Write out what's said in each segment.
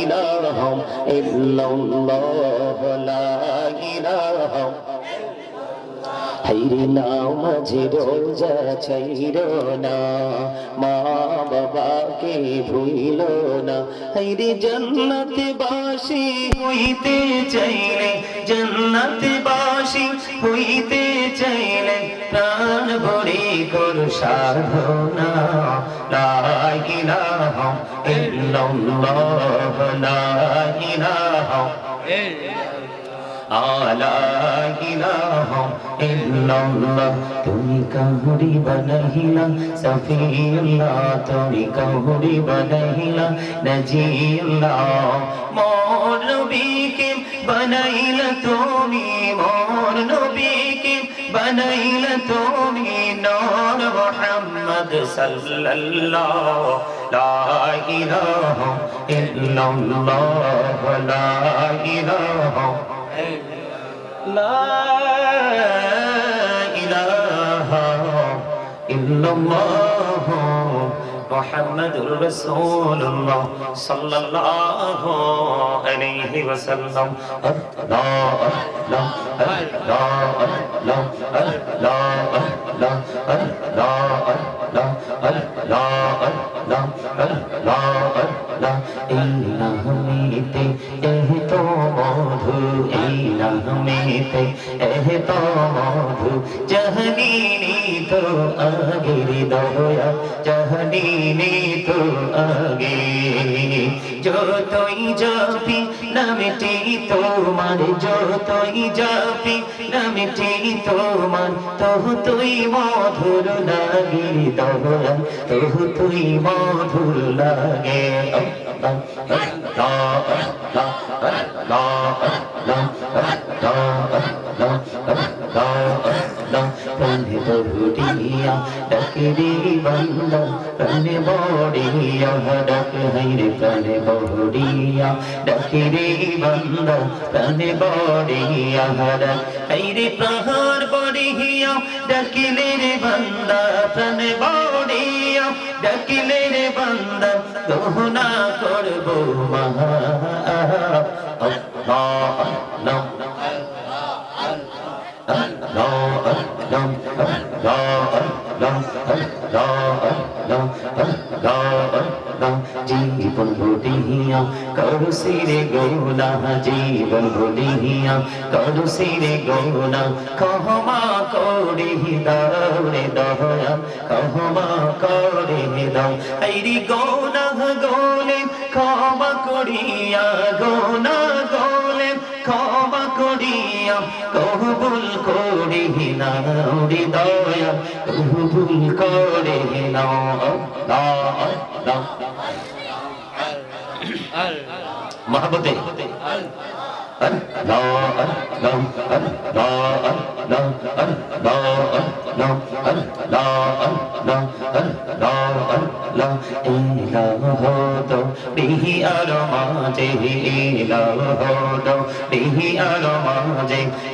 ইলাহা ইল্লাল্লাহ লা ইলাহা হাইরে নাও মাঝে রোজা ছাইর না, মা বাবাকে ভুইল না। হাইরে জান্নাতে বাসি হইতে চাইলে জান্নাতে বাসি হইতে চাইলে প্রাণ কর সাধনা। লা ইলাহা ইল্লাল্লাহ লা ইলাহা তুমি কাহুরি বানাইলা, সফিউল্লাহ। তুমি কাহুরি বানাইলা তুমি, মোর বানাইলে তুমি নর মোহাম্মদ সাল্লাল্লাহ লা ইলাহা ইল্লাল্লাহ লা ইলাহা লা ইলাহা ইল্লাল্লাহ মুহাম্মাদুর রাসূলুল্লাহ সাল্লাল্লাহু আলাইহি ওয়াসাল্লাম। আল্লাহ আল্লাহ আল্লাহ আল্লাহ আল্লাহ আল্লাহ আল্লাহ আল্লাহ আল্লাহ আল্লাহ আল্লাহ আল্লাহ ইলাহমিতে, এহ তো মধু, ইলাহমিতে, এহ তো মধু, জাহানিনী তো आगे दया चहने तो आगे जो तो जापी नमटे তোমার যতই যাবি নামটি তোমার তহু তুই মধুর লাগে দহরা তহু তুই মধুর লাগে লা লা লা বহুটিয়া ডাকরি বন্দা প্রাণে বড়িয়া ডাক হাইরে প্রাণে বহুটিয়া ডাকরি বন্দা প্রাণে বড়িয়া ডাক হাইরে প্রহার বড়িয়া ডাকিলে রে বন্দা প্রাণে বড়িয়া ডাকিলে রে বন্দা দোহনা করব মহা আল্লাহ আল্লাহ জীবন ভুলিয়া, করু সিরে গৌলা জীবন ভুলিয়া, করু সিরে গৌলা কহমা করি দৌড়ে দয়া কহমা করে দাও। আইরি গৌনা গোলে ক্ষমা করিয়া গৌনা গোলে ক্ষমা করিয়া, কবুল করে না হৃদয়া কবুল করে না আল্লাহ আল্লাহ। মহাবতে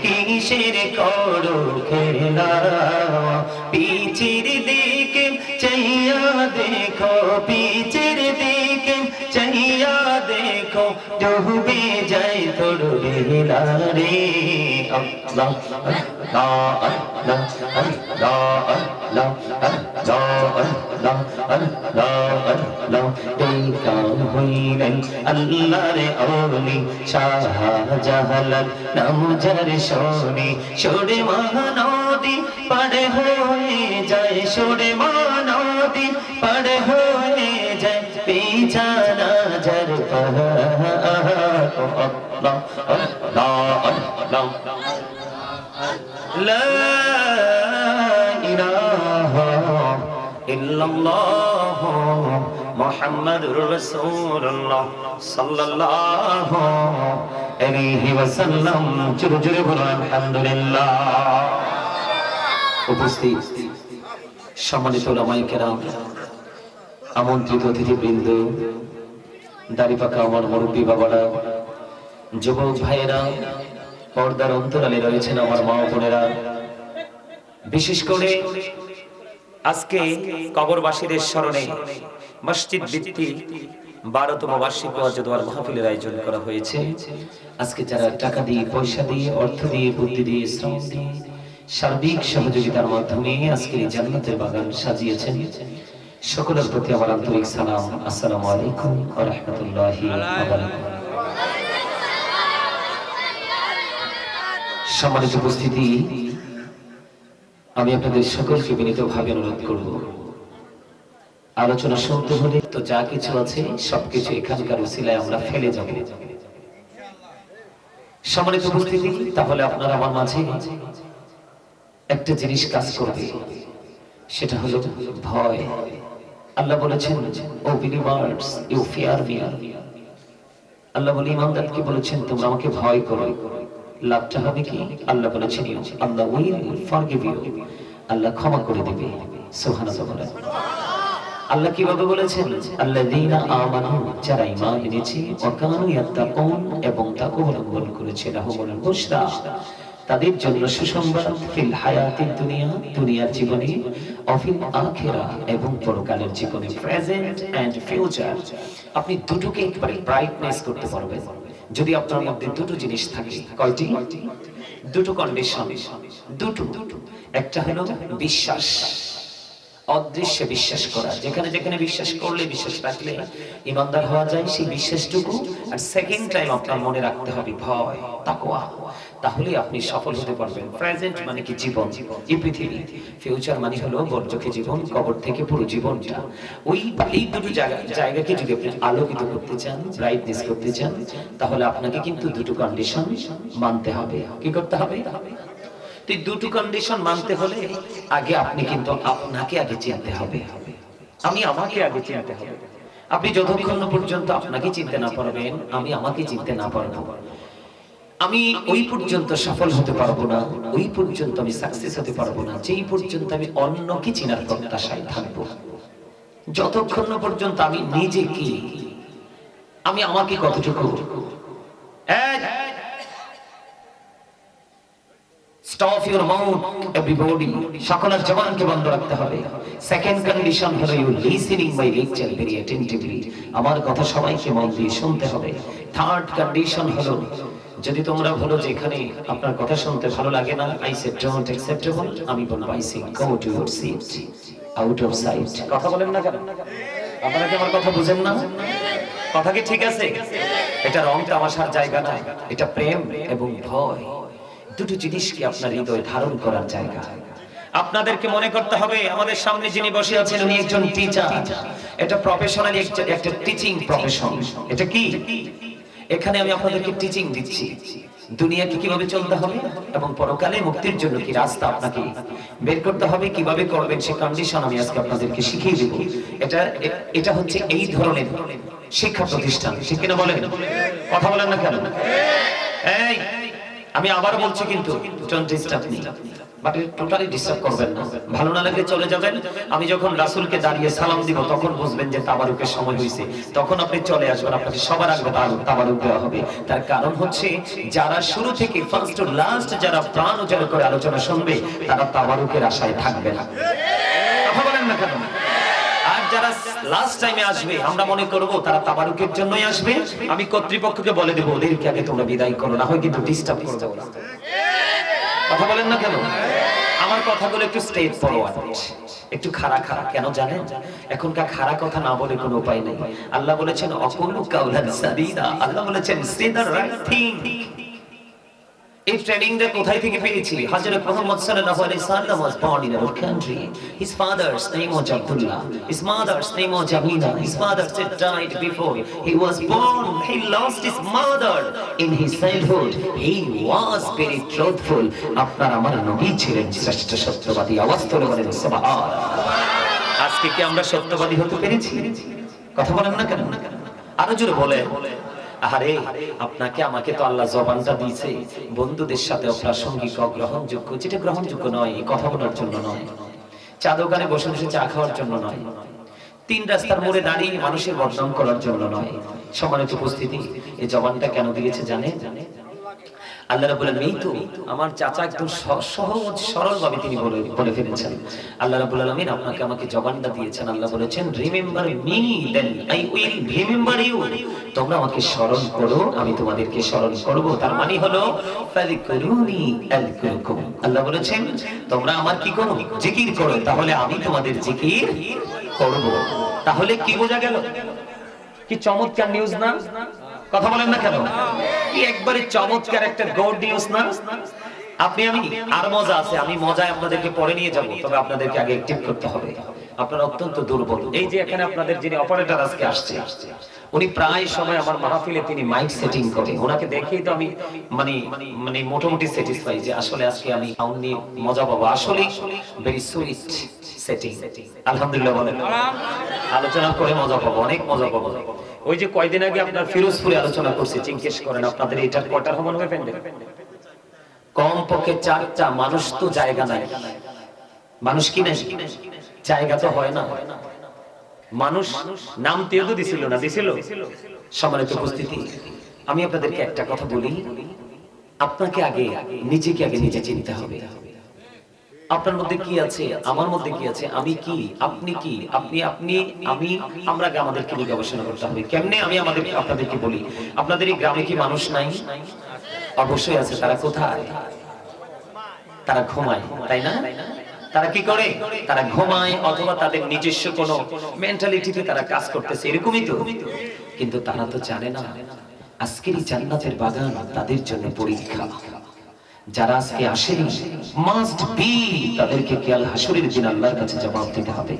কিসের করো খেলা? পিছির দিকে চাইয়া দেখো পিছে ডুবে যায় তোর বেলা রে আল্লাহ আল্লাহ আল্লাহ আল্লাহ। আল্লাহ আল্লাহ আল্লাহ আল্লাহ কাম হইলেন আল্লাহর অলি শাহ জাহালাল নাম যার শোনে সরে মহানদী পারে হয়ে বিছানা যার আল্লাহ আল্লাহ আল্লাহ لا إله إلا الله محمد رسول الله صلى الله عليه وسلم জোরে জোরে বলুন আলহামদুলিল্লাহ উপস্থিত সম্মানিত ওলামাই কেরাম আমন্ত্রিত অতিথিবৃন্দ দাড়িপাকা আমার মুরব্বী বাবারা যুবক ভাইয়েরা, পর্দার অন্তরালে রয়েছেন আমার মা বোনেরা। বিশেষ করে আজকে কবরবাসীদের স্মরণে মসজিদ ভিত্তিক বারোতম বার্ষিক মাহফিলের আয়োজন করা হয়েছে। আজকে যারা টাকা দিয়ে, পয়সা দিয়ে, অর্থ দিয়ে, বুদ্ধি দিয়ে, শ্রম দিয়ে সার্বিক সহযোগিতার মাধ্যমে আজকে জান্নাতের বাগান সাজিয়েছেন, সকলের প্রতি আমার আন্তরিক সালাম। আসসালামু আলাইকুম ওয়া সম্মানিত উপস্থিতি, আমি আপনাদের সকলকে বিনীতভাবে অনুরোধ করব। আলোচনা শুনতে হলে তো যা কিছু আছে, সবকিছু এখানকার উসিলায় আমরা ফেলে যাব। সম্মানিত উপস্থিতি, তাহলে আপনারা আমার মাঝে একটা জিনিস কাজ করবে। সেটা হলো ভয়। আল্লাহ বলেছেন, O believers you fear me Allah বলে, ইমানদারকে বলেছেন, তোমরা আমাকে ভয় করো। লাভটা হবে কি? আল্লাহ বলেছেন, আল্লাহ আল্লাহ ক্ষমা করে দিবে। আল্লাহ কীভাবে বলেছেন? যারা এনেছে এবং অবলম্বন করেছে তাদের জন্য সুসংবাদ দুনিয়া, দুনিয়ার জীবনে অফিল আখিরা এবং পরকালের জীবনে, প্রেজেন্ট এন্ড ফিউচার। আপনি দুটোকে একবারে ব্রাইটনেস করতে পারবেন। যদি আপনার মধ্যে দুটো জিনিস থাকে কয়টি? দুটো কন্ডিশন দুটো। একটা হলো বিশ্বাস। অদৃশ্যে বিশ্বাস করা। যেখানে যেখানে বিশ্বাস করলে, বিশ্বাস রাখলে ইমানদার হওয়া যায় সেই বিশ্বাসটুকু। আর সেকেন্ড টাইম আপনার মনে রাখতে হবে ভয়, তাকওয়া। তাহলে আপনি সফল হতে পারবেন। প্রেজেন্ট মানে কি? জীবন। এই পৃথিবী। ফিউচার মানে হলো বর্জকে জীবন, কবর থেকে পুরো জীবনটা। ওই, এই দুটো জায়গা, জায়গাকে যদি আপনি আলোকিত করতে চান ব্রাইটনেস করতে চান, তাহলে আপনাকে কিন্তু দুটো কন্ডিশন মানতে হবে। কি করতে হবে? তো এই দুটো কন্ডিশন মানতে হলে আগে আপনি কিন্তু আপনাকে আগে চিনতে হবে। আমি আমাকে আগে চিনতে হবে। আপনি যতক্ষণ পর্যন্ত আপনাকে চিনতে না পারবেন আমি আমাকে চিনতে না পারব। আমি ওই পর্যন্ত সফল হতে পারব না ওই পর্যন্ত আমি সাকসেস হতে পারব না যেই পর্যন্ত আমি অন্যকে চিনার প্রত্যাশায় থাকব। যতক্ষণ পর্যন্ত আমি নিজে কি আমি আমাকে কতটুকু এই, সকলের জবানকে বন্ধ রাখতে হবে। সেকেন্ড কন্ডিশন হলো ইউ লেকচার ভেরি আমার কথা সবাইকে মন দিয়ে শুনতে হবে। থার্ড কন্ডিশন হলো, যদি তোমরা বলো যে এখানে আপনার কথা শুনতে ভালো লাগে না আই সে ডোন্ট অ্যাকসেপ্টেবল আমি বলব I go to sit out of sight কথা বলেন না কেন? আপনারা কি আমার কথা বুঝেন না? কথা কি ঠিক আছে? এটা রং তামাশার জায়গা না এটা প্রেম এবং ভয়। দুটো জিনিসকে আপনার হৃদয় ধারণ করার জায়গা। আপনাদেরকে মনে করতে হবে, আমাদের সামনে যিনি বসে আছেন, উনি একজন টিচার এটা প্রফেশনালি একটা টিচিং প্রফেশন এটা কি? এখানে আমি আপনাদেরকে টিচিং দিচ্ছি। দুনিয়াকে কীভাবে চলতে হবে এবং পরকালে মুক্তির জন্য কি রাস্তা আপনাকে বের করতে হবে, কীভাবে করবেন সে কন্ডিশন আমি আজকে আপনাদেরকে শিখিয়ে দেব। এটা এটা হচ্ছে এই ধরনের শিক্ষা প্রতিষ্ঠান। ঠিক কিনা বলেন? কথা বলেন না কেন? এই আমি আবার বলছি কিন্তু ভালো না লাগলে চলে যাবেন। আমি যখন দাঁড়িয়ে সালাম দিব, তখন বুঝবেন যে তাবারুকের সময় হয়েছে তখন আপনি চলে আসবেন, আপনাকে সবার আগে তাবারুক দেওয়া হবে। তার কারণ হচ্ছে, যারা শুরু থেকে ফার্স্ট লাস্ট যারা প্রাণ উজাড় করে আলোচনা শুনবে, তারা তাবারুকের আশায় থাকবে না। কথা বলেন না কেন? যারা লাস্ট টাইমে আসবে, আমরা মনে করব তারা তাবারুকের জন্যই আসবে। আমি কর্তৃপক্ষকে বলে দেবো, ওদেরকে আগে তোমরা বিদায় করো, না হয় কিন্তু ডিস্টার্ব করবে ওরা কথা বলেন না কেন? আমার কথাগুলো একটু স্ট্রেট ফরওয়ার্ড একটু খাড়া খাড়া, কেন জানেন? এখনকার খাড়া কথা না বলে কোনো উপায় নেই। আল্লাহ বলেছেন, অকুলু কাউলান সাদিদা। আল্লাহ বলেছেন সে দ্য রাইট থিং এই ট্রেনিংটা কোথায় থেকে পেয়েছি হযরত was born in our country his father's name was Abdullah his mother's name was Jamila his father had died before he was born he lost his mother in his childhood he was very truthful আপনার আমার নবী ছিলেন শ্রেষ্ঠ সত্যবাদী আওয়াজ তুলে বলেন সুবহান আজকে কি আমরা সত্যবাদী হতে পেরেছি কথা বলেন না কেন আরও জোরে বলে আরে আপনাকে আমাকে তো আল্লাহ জবানটা দিয়েছে। বন্ধুদের সাথে অপ্রাসঙ্গিক অগ্রহণযোগ্য যেটা গ্রহণযোগ্য নয় কথা বলার জন্য নয়। চা দোকানে বসে বসে চা খাওয়ার জন্য নয়। তিন রাস্তার মোড়ে দাঁড়িয়ে মানুষের বদনাম করার জন্য নয়। সমানিত উপস্থিতি এই জবানটা কেন দিয়েছে জানে জানে আল্লাহ রাব্বুল আলামিন এই তো আমার চাচা একদম সহজ সরল ভাবে তিনি বলে ফেলেছেন। আল্লাহ রাব্বুল আলামিন আপনাকে আমাকে জবানটা দিয়েছেন। আল্লাহ বলেছেন remember me then I will remember you তোমরা আমাকে স্মরণ করো, আমি তোমাদেরকে স্মরণ করব। তার মানে হলো, ফাযকুরুনি আযকুরুকুম। আল্লাহ বলেছেন, তোমরা আমার কি করো? জিকির করো। তাহলে আমি তোমাদের জিকির করব। তাহলে কি বোঝা গেল? কি চমৎকার নিউজ না? কথা বলেন না কেন? কি একবারে চমৎকার একটা গড নিউজ না? আপনি আমি, আর মজা আছে, আমি মজায় আপনাদেরকে পরে নিয়ে যাব, তবে আপনাদেরকে আগে অ্যাক্টিভ করতে হবে। আপনারা অত্যন্ত দুর্বল। এই যে এখানে আপনাদের যিনি অপারেটর আজকে আসছে উনি প্রায় সময় আমার মাহফিলে তিনি মাইক সেটিং করে ওনাকে দেখেই তো আমি মানে মানে মোটামুটি স্যাটিসফাই যে আসলে আজকে আমি সাউন্ড নিয়ে মজা পাবো। আসলে ভেরি সুইট সেটিং আলহামদুলিল্লাহ বলেন। আলোচনা করে মজা পাবো, অনেক মজা পাবো। ওই যে কয়দিন আগে আপনার ফিরোজপুরে আলোচনা করছি, জিজ্ঞেস করেন, আপনাদের এটা কয়টার সমান হবে প্যান্ডেল কম পক্ষে চারটা। মানুষ তো জায়গা নাই। মানুষ কি নাই? জায়গা তো হয় না হয় না। মানুষ নাম তেও দিছিল না, দিছিল। সম্মানিত উপস্থিতি, আমি আপনাদেরকে একটা কথা বলি। আপনাকে আগে, নিজেকে আগে নিজে চিনতে হবে। আপনার মধ্যে কি আছে? আমার মধ্যে কি আছে? আমি কি? আপনি কি? আপনি আপনি, আমি, আমরা আমাদেরকে নিয়ে গবেষণা করতে হবে। কেমনে আমি আমাদের আপনাদেরকে বলি, আপনাদের এই গ্রামে কি মানুষ নাই? অবশ্যই আছে, তারা কোথায়? তারা ঘুমায়, তাই না? তারা কি করে? তারা ঘুমায় অথবা তাদের নিজস্ব কোনো মেন্টালিটিতে তারা কাজ করতেছে, এরকমই তো। কিন্তু তারা তো জানে না আজকের জান্নাতের বাগান তাদের জন্য পরীক্ষা। যারা আজকে আসেনি মাস্ট বি তাদেরকে কেয়াল হাসুরের দিন আল্লাহর কাছে জবাব দিতে হবে।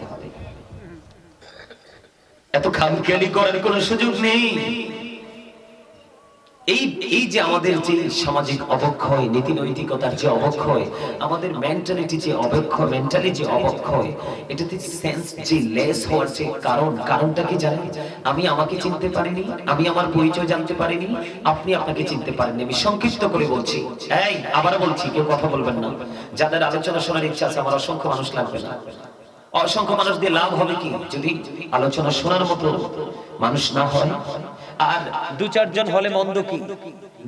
এত খামখেয়ালি করার কোনো সুযোগ নেই। আমি আমাকে চিনতে পারিনি, আমি আমার পরিচয় জানতে পারিনি, আপনি আপনাকে চিনতে পারেননি। আমি সংক্ষিপ্ত করে বলছি। এই আবার বলছি, কেউ কথা বলবেন না। যাদের আলোচনা শোনার ইচ্ছা আছে, আমার অসংখ্য মানুষ লাগবে না। অসংখ্য মানুষ দিয়ে লাভ হবে কি? যদি আলোচনা শোনার মতো মানুষ না হয় আর দু চারজন হলে মন্দ কি?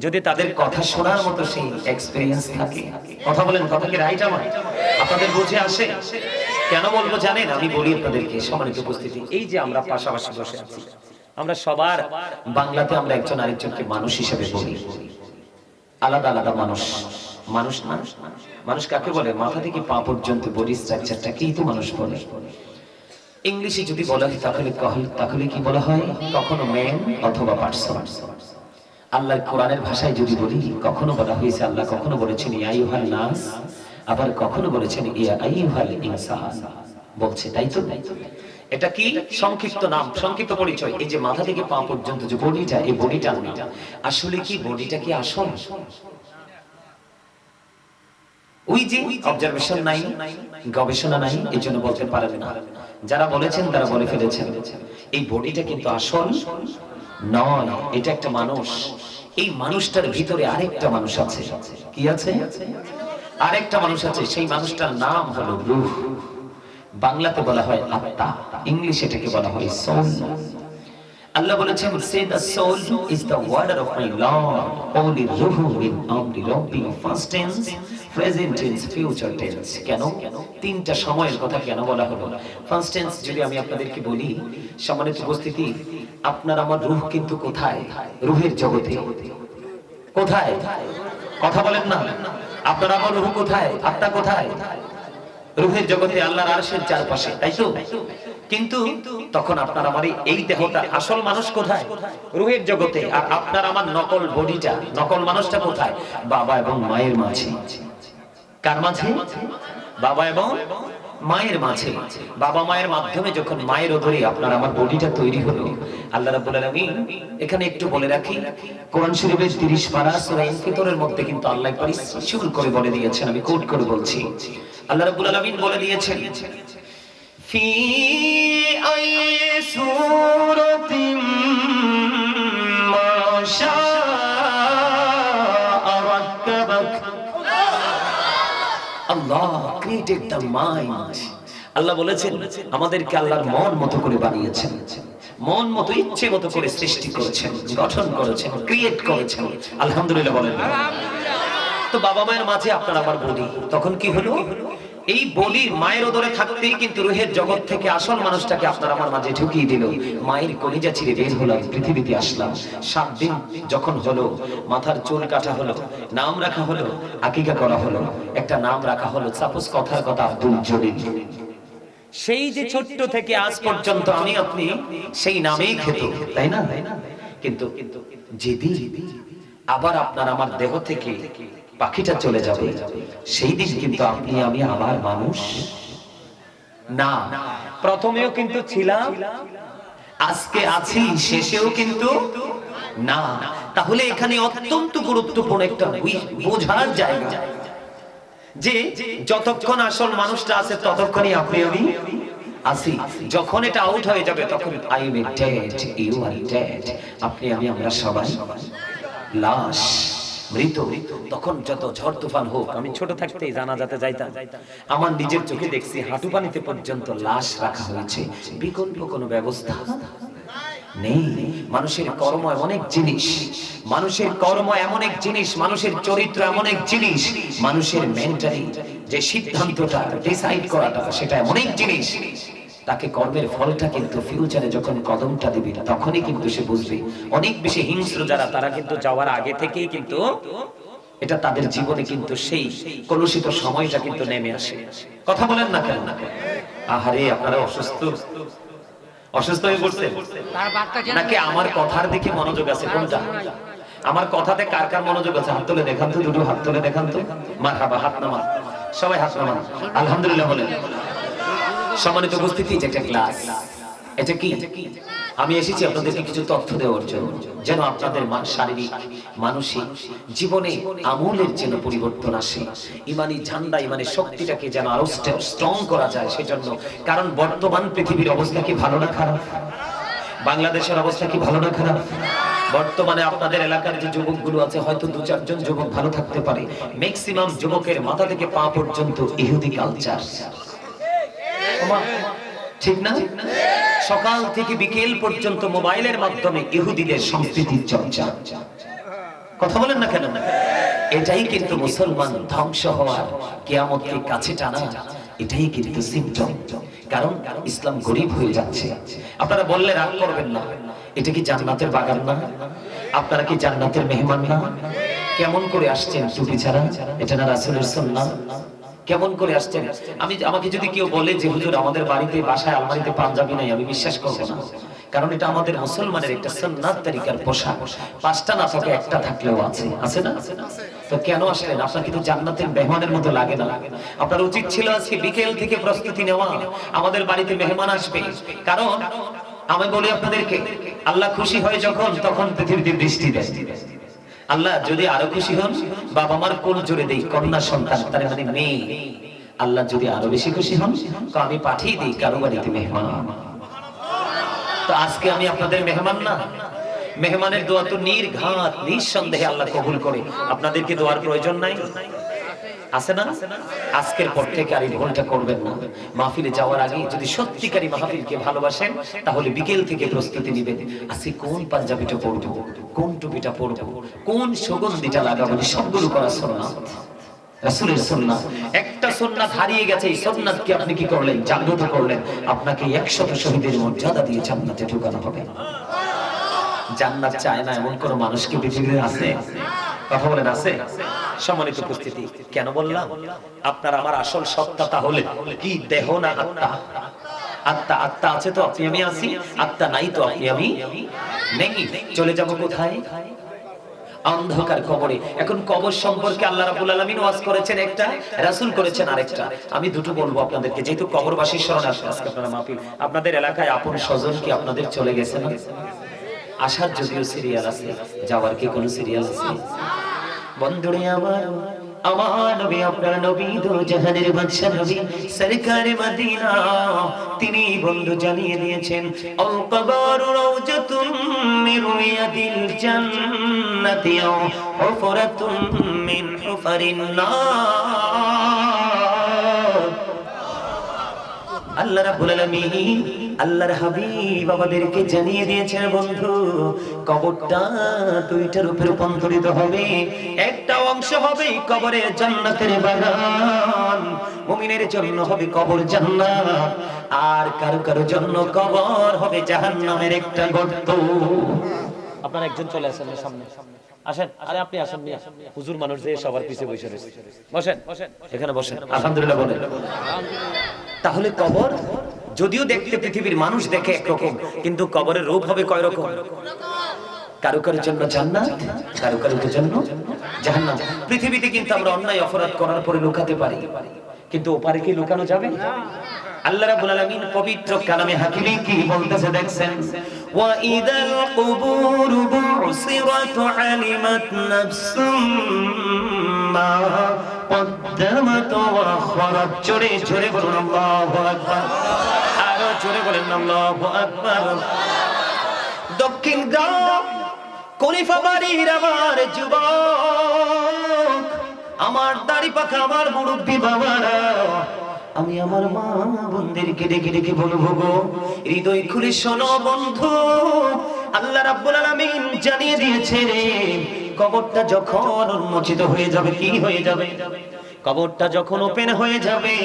যদি তাদের কথা শোনার মতো সেই এক্সপিরিয়েন্স থাকে। কথা বলেন, কথা কি রাইট আমার? আপনাদের বুঝে আসে? কেন বলব জানেন? আমি বলি আপনাদেরকে সম্মানিত উপস্থিতি। এই যে আমরা পাশাপাশি বসে আছি, আমরা সবার বাংলাতে আমরা একজন আরেকজনকে মানুষ হিসেবে বলি। আলাদা আলাদা মানুষ। মানুষ মানুষ মানুষ কাকে বলে? মাথা থেকে পা পর্যন্ত বডি স্ট্রাকচারটাকেই তো মানুষ বলে। ইংলিশে যদি বলা হয়, তাহলে তাহলে কি বলা হয়? কখনো ম্যান অথবা পার্সন আল্লাহর কোরআনের ভাষায় যদি বলি, কখনো বলা হয়েছে আল্লাহ কখনো বলেছেন ইয়াইহাল নাস আবার কখনো বলেছেন, ইয়া আইহাল ইনসান বলছে, তাই তো? এটা কি? সংক্ষিপ্ত নাম, সংক্ষিপ্ত পরিচয়। এই যে মাথা থেকে পা পর্যন্ত যে বডিটা, এই বডিটা আসলে কি বডিটা কি আসল? ওই যে অবজারভেশন নাই, গবেষণা নাই এই জন্য বলতে পারেন না। যারা বলেছেন, তারা বলে ফেলেছেন। এই বডিটা কিন্তু আসল নয়, এটা একটা মানুষ। এই মানুষটার ভিতরে আরেকটা মানুষ আছে। কি আছে? আরেকটা মানুষ আছে, সেই মানুষটার নাম হলো রূহ। বাংলাতে বলা হয় আত্মা, ইংলিশে এটাকে বলা হয় সোল আল্লাহ বলেছেন say the soul is the order of my Lord only রুহু ইন আমরি রব্বি first tense present tense future tense কেন? তিনটা সময়ের কথা কেন বলা হলো? ফার্স্ট টেন্স যদি আমি আপনাদেরকে বলি, সম্মানিত উপস্থিতি, আপনার আমার রূহ কিন্তু কোথায়? রূহের জগতে। কোথায়? কথা বলেন না। আপনার আমার রূহ কোথায়? আত্মা কোথায়? রূহের জগতে, আল্লাহর আরশের চারপাশে, তাই তো? কিন্তু তখন আপনার আমার এই- দেহটা আসল মানুষ কোথায়? রূহের জগতে। আর আপনার আমার নকল বডিটা, নকল মানুষটা কোথায়? বাবা এবং মায়ের মাঝে। কার মাঝে? বাবা এবং মায়ের মাঝে। বাবা মায়ের মাধ্যমে যখন মায়ের ওধরে আপনার আমার বডিটা তৈরি হলো, আল্লাহ রাব্বুল আলামিন এখানে একটু বলে রাখি, কোরআন শরীফের 30 পারা সূরা মধ্যে কিন্তু আল্লাহ একবার শুরু করে বলে দিয়েছেন, আমি কোট করে বলছি। আল্লাহ রাব্বুল আলামিন বলে দিয়েছেন মা শাআ রাক্কাবাক Allah created the mind Allah বলেছেন আমাদেরকে আল্লাহর মন মতো করে বানিয়েছেন মন মতো ইচ্ছে মতো করে সৃষ্টি করেছেন গঠন করেছেন ক্রিয়েট করেছেন আলহামদুলিল্লাহ বলেন তো বাবা মায়ের মাঝে আপনার আমার বলি তখন কি হলো এই বলি মায়ের ওদরে থাকতেই কিন্তু রুহের জগৎ থেকে আসল মানুষটাকে আপনার আমার মাঝে ঢুকিয়ে দিল। মায়ের কলিজা ছিঁড়ে বের হলাম, পৃথিবীতে আসলাম। সাত দিন যখন হলো, মাথার চুল কাটা হলো, নাম রাখা হলো, আকিকা করা হলো। একটা নাম রাখা হলো, সাপোজ কথার কথা আব্দুল জলিল। সেই যে ছোট্ট থেকে আজ পর্যন্ত আমি আপনি সেই নামেই খেত, তাই না? কিন্তু যেদিন আবার আপনার আমার দেহ থেকে পাখিটা চলে যাবে। সেই দিন কিন্তু আপনি, আমি আবার মানুষ? না, প্রথমেও কিন্তু ছিলাম, আজকে আছি, শেষেও কিন্তু না। তাহলে এখানে অত্যন্ত গুরুত্বপূর্ণ একটা বোঝার জায়গা। যে যতক্ষণ আসল মানুষটা আছে, ততক্ষণই আপনি, আমি আছি। যখন এটা আউট হয়ে যাবে, তখন I am dead you are dead আপনি, আমি, আমরা সবাই লাশ। মৃত, তখন যত ঝড় তুফান হোক, আমি ছোট থাকতেই জানা যাতে যাইতাম। আমার নিজের চোখে দেখছি হাঁটু পানিতে পর্যন্ত লাশ রাখা হয়েছে। বিকল্প কোনো ব্যবস্থা নেই। মানুষের কর্ম এক জিনিস। মানুষের কর্ম এমন এক জিনিস। মানুষের চরিত্র এমন এক জিনিস। মানুষের মেন্টালি যে সিদ্ধান্তটা ডিসাইড করাটা, সেটা এক জিনিস। তাকে কর্মের ফলটা কিন্তু ফিউচারে যখন কদমটা দিবে, তখনই কিন্তু সে বুঝবে। অনেক বেশি হিংস্র যারা, তারা কিন্তু যাওয়ার আগে থেকেই কিন্তু এটা তাদের জীবনে কিন্তু সেই কলুষিত সময়টা কিন্তু নেমে আসে। কথা বলেন না কেন? আহারে, আপনারা অসুস্থ। অসুস্থ হয়ে পড়ছেন? নাকি আমার কথার দিকে মনোযোগ আছে? কোনটা? আমার কথাতে কার কার মনোযোগ আছে? হাত তুলে দেখান তো, দুটো হাত তুলে দেখান তো। মার হাত নামান। সবাই হাত নামান। আলহামদুলিল্লাহ বলেন। সম্মানিত উপস্থিতি, এটা একটা ক্লাস এটা কি? আমি এসেছি আপনাদেরকে কিছু তথ্য দেওয়ার জন্য, যেন আপনাদের শারীরিক, মানসিক জীবনে আমূলের যেন পরিবর্তন আসে। ইমানি ঝান্ডা, ইমানি শক্তিটাকে যেন আরও স্ট্রং করা যায় সেজন্য। কারণ বর্তমান পৃথিবীর অবস্থা কি ভালো না খারাপ? বাংলাদেশের অবস্থা কি ভালো না খারাপ? বর্তমানে আপনাদের এলাকার যে যুবকগুলো আছে, হয়তো দু চারজন যুবক ভালো থাকতে পারে। ম্যাক্সিমাম যুবকের মাথা থেকে পা পর্যন্ত ইহুদি কালচার ঠিক না? সকাল থেকে বিকেল পর্যন্ত মোবাইলের মাধ্যমে ইহুদিদের সংস্কৃতির চর্চা। কথা বলেন না কেন? এটাই কিন্তু মুসলমান ধ্বংস হওয়ার কেয়ামতকে কাছে টানা। এটাই কিন্তু সিমটম কারণ ইসলাম গরিব হয়ে যাচ্ছে। আপনারা বললে রাগ করবেন না। এটা কি জান্নাতের বাগান না? আপনারা কি জান্নাতের মেহমান না? কেমন করে আসছেন টুপি ছাড়া? এটা না রাসূলের সুন্নাহ? কেমন করে আসছেন? আমি আমাকে যদি কেউ বলে যে, হুজুর, আমাদের বাড়িতে, বাসায় আলমারিতে পাঞ্জাবি নাই, আমি বিশ্বাস করব না। কারণ এটা আমাদের মুসলমানের একটা সুন্নাত তরিকার পোশাক। পাঁচটা না থাকে একটা থাকলেও আছে। আছে না? তো কেন আসলেন? আপনার কিন্তু জান্নাতের মেহমানের মতো লাগে না? আপনার উচিত ছিল আজকে বিকেল থেকে প্রস্তুতি নেওয়া। আমাদের বাড়িতে মেহমান আসবে। কারণ আমি বলি আপনাদেরকে, আল্লাহ খুশি হয় যখন, তখন পৃথিবীতে বৃষ্টি দেয়। আল্লাহ যদি আরও খুশি হন, বাবা মার কোন জোরে দেই, কন্যা সন্তান, তার মানে মেয়ে। আল্লাহ যদি আরও বেশি খুশি হন, তো আমি পাঠিয়ে দিই কারও বাড়িতে মেহমান। তো আজকে আমি আপনাদের মেহমান না, মেহমানের দোয়া তো নির্ঘাত, নিঃসন্দেহে আল্লাহ কবুল করে। আপনাদেরকে দোয়ার প্রয়োজন নাই। আছে না? আজকের পর থেকে আর এই ভুলটা করবেন না। মাহফিলে যাওয়ার আগে যদি সত্যিকারী মাহফিলকে ভালোবাসেন, তাহলে বিকেল থেকে প্রস্তুতি নেবেন। আজকে কোন পাঞ্জাবিটা পরবো কোন টুপিটা পরবো? কোন সুগন্ধিটা লাগাবো? সবগুলো করা সুন্নাত। রাসূলের সুন্নাত। একটা হারিয়ে গেছে, এই আপনি কি করলেন? জাগ্রত করলেন। আপনাকে 100 শহীদের মর্যাদা দিয়ে জান্নাতে ঢোকানো হবে। জান্নাত চায় না এমন কোন মানুষ কি পৃথিবীতে আছে? কথা বলেন, আছে? সম্মানিত উপস্থিতি, কেন বললাম? আপনার আমার আসল সত্তা তাহলে কি? দেহ না আত্মা? আত্মা আত্মা আছে তো? আপনি আমি আছি? আত্মা নাই তো? আপনি আমি নেই? চলে যাব কোথায়? অন্ধকার কবরে। এখন কবর সম্পর্কে আল্লাহ রাব্বুল আলামিন ওয়াজ করেছেন একটা, রাসূল করেছেন আরেকটা। আমি দুটো বলব আপনাদেরকে, যেহেতু কবরবাসীর শরণ আসে আজকে আপনারা মাহফিল। আপনাদের এলাকায় আপন স্বজন কি আপনাদের চলে গেছে না? আসার যদিও সিরিয়াল আছে, যাওয়ার কি কোনো সিরিয়াল আছে? বন্ধুরে আমার আমার আপনার নবী দো জাহানের বাদশা নবী, সরকারে মদিনা। তিনি বন্ধু জানিয়ে দিয়েছেন আল কবরু রাউজাতুম মিন রিয়াদিল জান্নাতি ও হুফরাতুম মিন হুফারিন আল্লাহ রাব্বুল আলামিন আল্লাহর হাবিব আমাদেরকে জানিয়ে দিয়েছেন বন্ধু কবরটা দুইটা রূপে রূপান্তরিত হবে। একটা অংশ হবে কবরের জান্নাতের বাগান মুমিনের জন্য হবে কবর জান্নাত আর কারও কারও জন্য কবর হবে জাহান্নামের একটা গর্ত। আপনার একজন চলে আসেন সামনে। আসেন আরে আপনি আসেন মিয়া। হুজুর মানুষ যে সবার পিছে বসে রয়েছে। বসেন বসেন। এখানে বসেন। আলহামদুলিল্লাহ বলেন। তাহলে কবর? যদিও দেখতে পৃথিবীর মানুষ দেখে একরকম, কিন্তু কবরের রূপ হবে কয় রকম কারও কারোর জন্য জান্নাত, কারও কারোর জন্য জাহান্নাম। পৃথিবীতে কিন্তু আমরা অন্যায় অপরাধ করার পরে লুকাতে পারি। কিন্তু ওপারে কি লুকানো যাবে? আল্লাহ রাব্বুল আলামিন পবিত্র কালামে হাকিমে কি বলতেছে দেখছেন ওয়া ইদাল কুবুর বুসিরাত আলিমাত নাফসুম মা قدمت وأخرت জোরে জোরে বলুন আল্লাহু আকবার আরো জোরে বলেন আল্লাহু আকবার দক্ষিণ গ্রাম কলিফা বাড়ির আমার যুবক আমার দাড়ি পাখা আমার মুরব্বী বাবারা আমি আমার মা বোনদেরকে ডেকে ডেকে বলব গো, হৃদয় খুলে শোনো বন্ধু। আল্লাহ রাব্বুল আলামিন জানিয়ে দিয়েছে রে কবরটা যখন উন্মোচিত হয়ে যাবে, কি হয়ে যাবে? কবরটা যখন ওপেন হয়ে যাবে,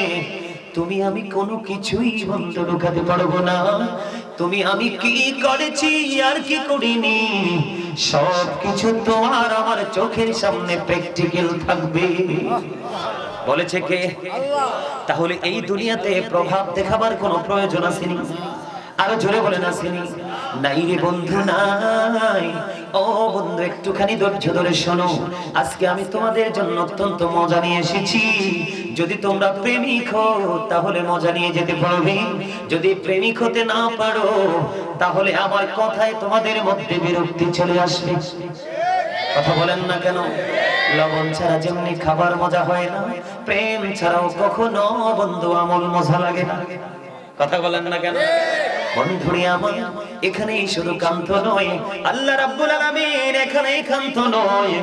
তুমি আমি কোনো কিছুই বন্ধ লুকাতে পারব না। তুমি আমি কি করেছি আর কি করিনি? সব কিছু তোমার আমার চোখের সামনে প্র্যাকটিক্যাল থাকবে। বলেছে কে? তাহলে এই দুনিয়াতে প্রভাব দেখাবার কোনো প্রয়োজন আসেনি আরও জোরে বলেন আসেনি নাই রে বন্ধু, নাই। ও বন্ধু, একটুখানি ধৈর্য ধরে শোনো। আজকে আমি তোমাদের জন্য অত্যন্ত মজা নিয়ে এসেছি। যদি তোমরা প্রেমিক হও, তাহলে মজা নিয়ে যেতে পারবে। যদি প্রেমিক হতে না পারো, তাহলে আমার কথায় তোমাদের মধ্যে বিরক্তি চলে আসবে। কথা বলেন না কেন? লবণ ছাড়া যেমনি খাবার মজা হয় না, প্রেম ছাড়াও কখনো বন্ধু আমল মজা লাগে না। কথা বলেন না কেন? বন্ধুরে আমার, এখানেই শুধু কান্ত নয়। আল্লাহ রাব্বুল আলামিন এখানেই কান্ত নয়।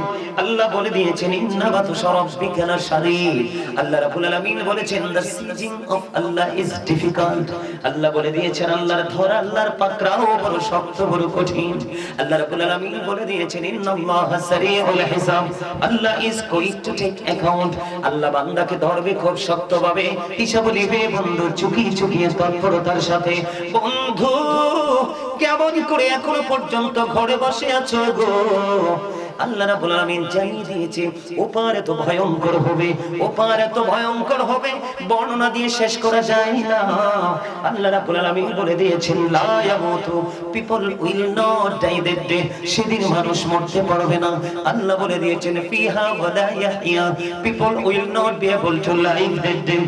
আল্লাহ বলে দিয়েছেন ইন্নাবাতু সরাব্বিকানা শারীর আল্লাহ রাব্বুল আলামিন বলেছেন the seizing of Allah is difficult Allah বলে দিয়েছেন, আল্লাহর ধরা, আল্লাহর পাকড়াও বড় শক্ত, বড় কঠিন। আল্লাহ রাব্বুল আলামিন বলে দিয়েছেন, ইন্নাল্লাহা সারিউল হিসাব। Allah is going to take account Allah বান্দাকে ধরবে খুব শক্তভাবে। হিসাব নিবে বন্ধু চুকিয়ে চুকিয়ে তৎপরতার সাথে বন্ধু কেমন করে এখনও পর্যন্ত ঘরে বসে আছো গো? আল্লাহ রাব্বুল আলামিন জানিয়ে দিয়েছে, ওপার এত ভয়ঙ্কর হবে, ওপার এত ভয়ঙ্কর হবে, বর্ণনা দিয়ে শেষ করা যায় না। আল্লাহ রাব্বুল আলামিন বলে দিয়েছেন, লা ইয়ামুতু, people will not die that day, সেদিন মানুষ মরতে পারবে না। আল্লাহ বলে দিয়েছেন, ফিহা ওয়ালা ইয়াহইয়া, people will not be able to live that day.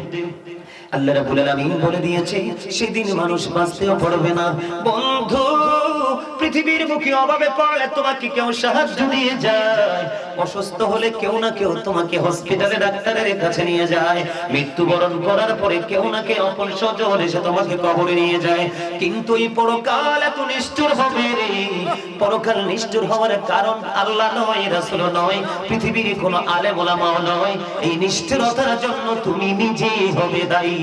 Allah রাব্বুল আলামিন বলে দিয়েছে, সেদিন মানুষ বাঁচতেও পারবে না। বন্ধু, পৃথিবীর মুখে অভাবে পড়লে তোমাকে কেউ সাহায্য দিয়ে যায়। অসুস্থ হলে কেউ না কেউ তোমাকে হসপিটালে ডাক্তারের কাছে নিয়ে যায়। মৃত্যুবরণ করার পরে কেউ না কেউ অপর স্বজন এসে তোমাকে কবরে নিয়ে যায়। কিন্তু এই পরকাল এত নিষ্ঠুর হবে রে। পরকাল নিষ্ঠুর হওয়ার কারণ আল্লাহ নয়, রাসূল নয়, পৃথিবীর কোনো আলেম ওলামাও নয়। এই নিষ্ঠুরতার জন্য তুমি নিজেই হবে দায়ী।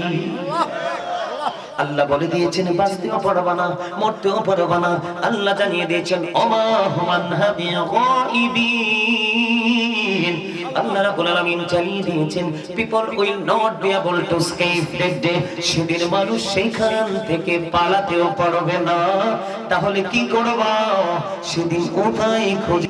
আল্লাহ বলে দিয়েছেন, বাঁচতেও পারবা না, মরতেও পারবা না। আল্লাহ জানিয়ে দিয়েছেন অমা হুমান হাবি গায়িবিন আল্লাহ রাব্বুল আলামিন জানিয়ে দিয়েছেন। People will not be able to escape that day সেদিন মানুষ সেখান থেকে পালাতেও পারবে না। তাহলে কি করবা? সেদিন কোথায় খুঁজে